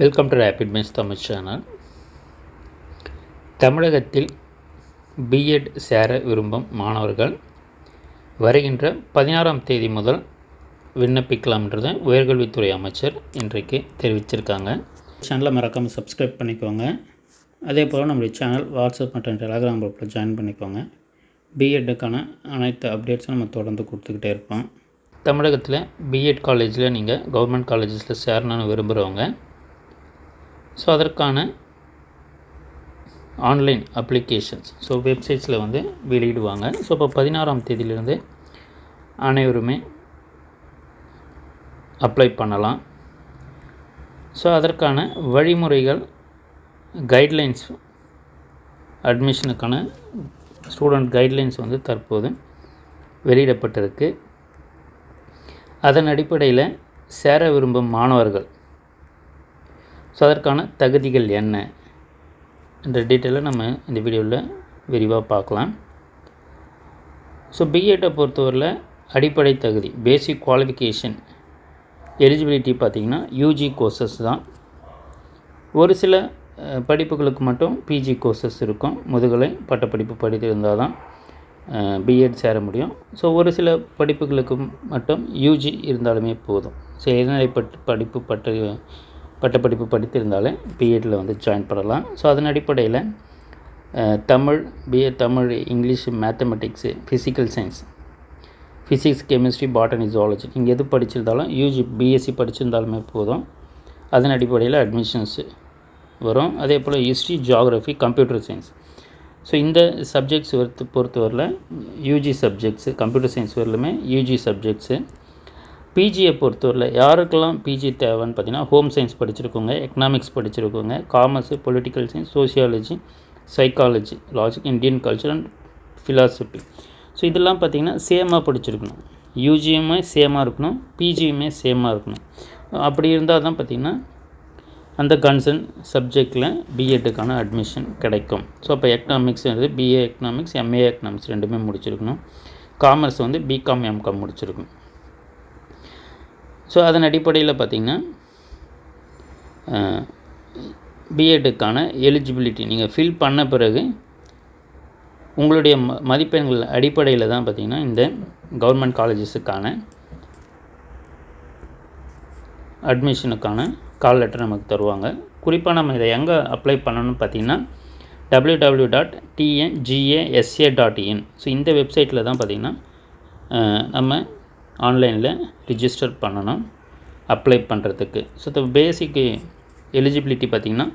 Welcome to rapid means Tamil channel தமிழகத்தில் BEd சேர விரும்பும் மாணவர்கள் வருகின்ற பதினாறாம் தேதி முதல் விண்ணப்பிக்கலாம்ன்றதை உயர்கல்வித்துறை அமைச்சர் இன்றைக்கு தெரிவிச்சிருக்காங்க. சேனலை மறக்காமல் சப்ஸ்கிரைப் பண்ணிக்கோங்க. அதே போல் நம்முடைய சேனல் வாட்ஸ்அப் மற்றும் டெலகிராம் குரூப்பில் ஜாயின் பண்ணிக்கோங்க. பிஎட்டுக்கான அனைத்து அப்டேட்ஸும் நம்ம தொடர்ந்து கொடுத்துக்கிட்டே இருப்போம். தமிழகத்தில் பிஎட் காலேஜில் நீங்கள் கவர்மெண்ட் காலேஜஸில் சேரணும்னு விரும்புகிறவங்க ஸோ அதற்கான ஆன்லைன் அப்ளிகேஷன்ஸ் ஸோ வெப்சைட்ஸில் வந்து வெளியிடுவாங்க. ஸோ இப்போ பதினாறாம் தேதியிலேருந்து அனைவருமே அப்ளை பண்ணலாம். ஸோ அதற்கான வழிமுறைகள் கைட்லைன்ஸ் அட்மிஷனுக்கான ஸ்டூடெண்ட் கைட்லைன்ஸ் வந்து தற்போது வெளியிடப்பட்டிருக்கு. அதன் அடிப்படையில் சேர விரும்பும் மாணவர்கள். ஸோ அதற்கான தகுதிகள் என்ன? என்ற டீட்டெயிலை நம்ம இந்த வீடியோவில் விரிவாக பார்க்கலாம். ஸோ பிஎட்டை பொறுத்தவரையில் அடிப்படை தகுதி பேசிக் குவாலிஃபிகேஷன் எலிஜிபிலிட்டி பார்த்திங்கன்னா யூஜி கோர்சஸ் தான். ஒரு சில படிப்புகளுக்கு மட்டும் பிஜி கோர்சஸ் இருக்கும். முதுகலை பட்டப்படிப்பு படித்திருந்தால் தான் பிஎட் சேர முடியும். ஸோ ஒரு சில படிப்புகளுக்கு மட்டும் யூஜி இருந்தாலுமே போதும். ஸோ இளநிலை பட்டு படிப்பு பட்ட பட்டப்படிப்பு படித்திருந்தாலே பிஎட்டில் வந்து ஜாயின் பண்ணலாம். ஸோ அதன் அடிப்படையில் Tamil BA Tamil English mathematics physical science physics chemistry botany zoology நீங்கள் எது படிச்சிருந்தாலும் யூஜி பிஎஸ்சி படிச்சிருந்தாலுமே போதும். அதன் அடிப்படையில் அட்மிஷன்ஸு வரும். அதே போல் history geography computer science so இந்த சப்ஜெக்ட்ஸ் பொறுத்து பொறுத்தவரையில் யூஜி சப்ஜெக்ட்ஸு கம்ப்யூட்டர் சயின்ஸ் வரலுமே யூஜி சப்ஜெக்ட்ஸு பிஜியை பொறுத்தவரையில் யாருக்கெல்லாம் பிஜி தேவைன்னு பார்த்தீங்கன்னா ஹோம் சயின்ஸ் படிச்சிருக்கோங்க economics படிச்சிருக்கோங்க commerce political science sociology psychology logic Indian culture and philosophy so இதெல்லாம் பார்த்திங்கன்னா சேமாக படிச்சிருக்கணும். யூஜியுமே சேமாக இருக்கணும். பிஜியுமே சேமாக இருக்கணும். அப்படி இருந்தால் தான் பார்த்திங்கன்னா அந்த கன்சர்ன் சப்ஜெக்டில் பிஎட்டுக்கான அட்மிஷன் கிடைக்கும். ஸோ அப்போ எக்கனாமிக்ஸ்ன்றது பிஏ எக்கனாமிக்ஸ் எம்ஏ எக்கனாமிக்ஸ் ரெண்டுமே முடிச்சிருக்கணும். காமர்ஸ் வந்து பிகாம் எம்காம் முடிச்சிருக்கும் ஸோ அதன் அடிப்படையில் பார்த்திங்கன்னா பிஎட்டுக்கான எலிஜிபிலிட்டி நீங்கள் ஃபில் பண்ண பிறகு உங்களுடைய ம மதிப்பெண்கள் அடிப்படையில் தான் பார்த்திங்கன்னா இந்த கவர்மெண்ட் காலேஜஸுக்கான அட்மிஷனுக்கான கால் லெட்டர் நமக்கு தருவாங்க. குறிப்பாக நம்ம இதை எங்கே அப்ளை பண்ணணும்னு பார்த்தீங்கன்னா W W dot TNGASA dot in so இந்த வெப்சைட்டில் தான் பார்த்திங்கன்னா நம்ம ஆன்லைனில் ரிஜிஸ்டர் பண்ணணும் அப்ளை பண்ணுறதுக்கு ஸோ இந்த பேசிக்கு எலிஜிபிலிட்டி பார்த்திங்கன்னா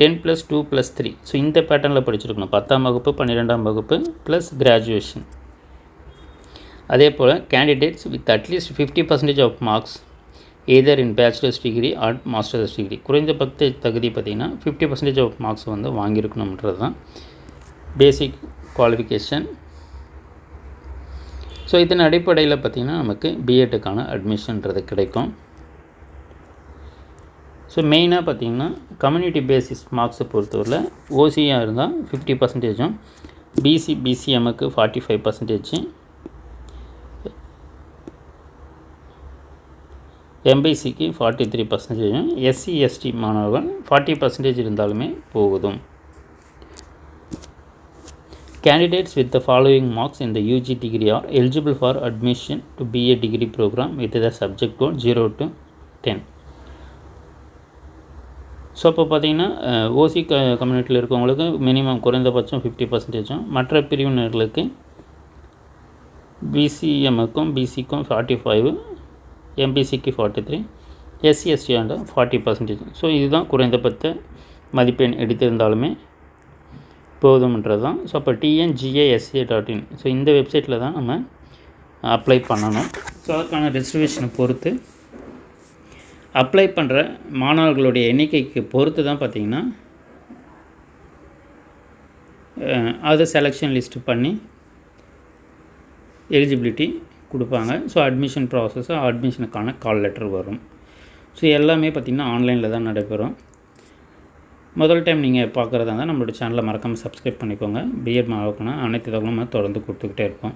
ten plus two plus three so இந்த பேட்டர்னில் படிச்சிருக்கணும். பத்தாம் வகுப்பு பன்னிரெண்டாம் வகுப்பு ப்ளஸ் கிராஜுவேஷன் அதே போல் candidates with at least fifty percentage of marks either in bachelors degree at masters degree குறைந்தபட்ச தகுதி பார்த்திங்கன்னா ஃபிஃப்டி பர்சன்டேஜ் ஆஃப் மார்க்ஸ் வந்து வாங்கியிருக்கணுன்றது தான் பேசிக் குவாலிஃபிகேஷன் ஸோ இதன் அடிப்படையில் பார்த்திங்கன்னா நமக்கு பிஎட்டுக்கான அட்மிஷன்றது கிடைக்கும். ஸோ மெயினாக பார்த்திங்கன்னா கம்யூனிட்டி பேசிஸ் மார்க்ஸை பொறுத்தவரையில் ஓசியாக இருந்தால் ஃபிஃப்டி பர்சன்டேஜும் பிசி பிசிஎம்முக்கு ஃபார்ட்டி ஃபைவ் பர்சன்டேஜ் எம்பிசிக்கு ஃபார்ட்டி த்ரீ பர்சன்டேஜும் எஸ்சி எஸ்டி மாணவர்கள் ஃபார்ட்டி பர்சன்டேஜ் இருந்தாலுமே போகுதும். Candidates with the following marks இந்த UG degree are eligible for admission to BA degree programme with the subject code zero to ten so இப்போ பார்த்தீங்கன்னா ஓசி க கம்யூனிட்டியில் இருக்கவங்களுக்கு மினிமம் குறைந்தபட்சம் ஃபிஃப்டி பர்சன்டேஜும் மற்ற பிரிவினர்களுக்கு பிசிஎம்முக்கும் பிசிக்கும் forty five எம்பிசிக்கு forty three SC ST and forty percentage so இதுதான் குறைந்தபட்ச மதிப்பெண் எடுத்திருந்தாலுமே போதும்ன்றது தான் ஸோ அப்போ டிஎன்ஜிஏஎஸ்ஏ டாட் இன் ஸோ இந்த வெப்சைட்டில் தான் நம்ம அப்ளை பண்ணணும். ஸோ அதுக்கான ரிசர்வேஷனை பொறுத்து அப்ளை பண்ணுற மாணவர்களுடைய எண்ணிக்கைக்கு பொறுத்து தான் பார்த்திங்கன்னா அதை செலெக்ஷன் லிஸ்ட்டு பண்ணி எலிஜிபிலிட்டி கொடுப்பாங்க. ஸோ அட்மிஷன் ப்ராசஸ் அட்மிஷனுக்கான கால் லெட்டர் வரும். ஸோ எல்லாமே பார்த்திங்கன்னா ஆன்லைனில் தான் நடைபெறும். முதல் டைம் நீங்கள் பார்க்குறதா இருந்தால் நம்மளோட சேனலை மறக்காமல் சப்ஸ்கிரைப் பண்ணிக்கோங்க. பிஎட் மாவக்கணும் அனைத்து தகவலும் நம்ம தொடர்ந்து கொடுத்துக்கிட்டே இருப்போம்.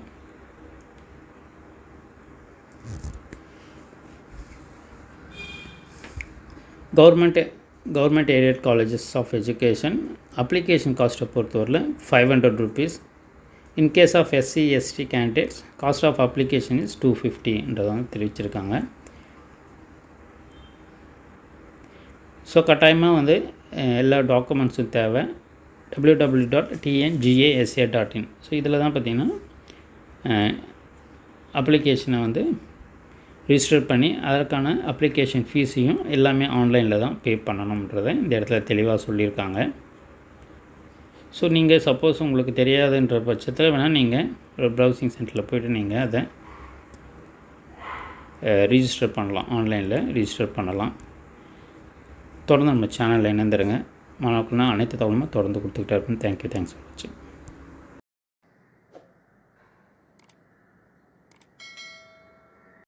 Government government aided colleges of education application காஸ்ட்டை பொறுத்தவரையில் five hundred rupees in case of SC ST candidates cost of application is two ஃபிஃப்டின்றதை வந்து தெரிவிச்சிருக்காங்க. ஸோ கட்டாயமாக வந்து எல்லா டாக்குமெண்ட்ஸும் தேவை. W W dot TNGASA dot in so இதில் தான் பார்த்தீங்கன்னா அப்ளிகேஷனை வந்து ரிஜிஸ்டர் பண்ணி அதற்கான அப்ளிகேஷன் ஃபீஸையும் எல்லாமே ஆன்லைனில் தான் பே பண்ணணுன்றதை இந்த இடத்துல தெளிவாக சொல்லியிருக்காங்க. ஸோ நீங்கள் சப்போஸ் உங்களுக்கு தெரியாதுன்ற பட்சத்தில் வேணால் நீங்கள் ஒரு ப்ரௌசிங் சென்டரில் போய்ட்டு நீங்கள் அதை ரிஜிஸ்டர் பண்ணலாம். ஆன்லைனில் ரிஜிஸ்டர் பண்ணலாம். தொடர்ந்து நம்ம சேனலில் இணைந்துருங்க. மாணவர்கள்னா அனைத்து தகவலுமே தொடர்ந்து கொடுத்துக்கிட்டே இருக்கும் தேங்க்யூ தேங்க்ஸ் ஃபார் வாட்சிங்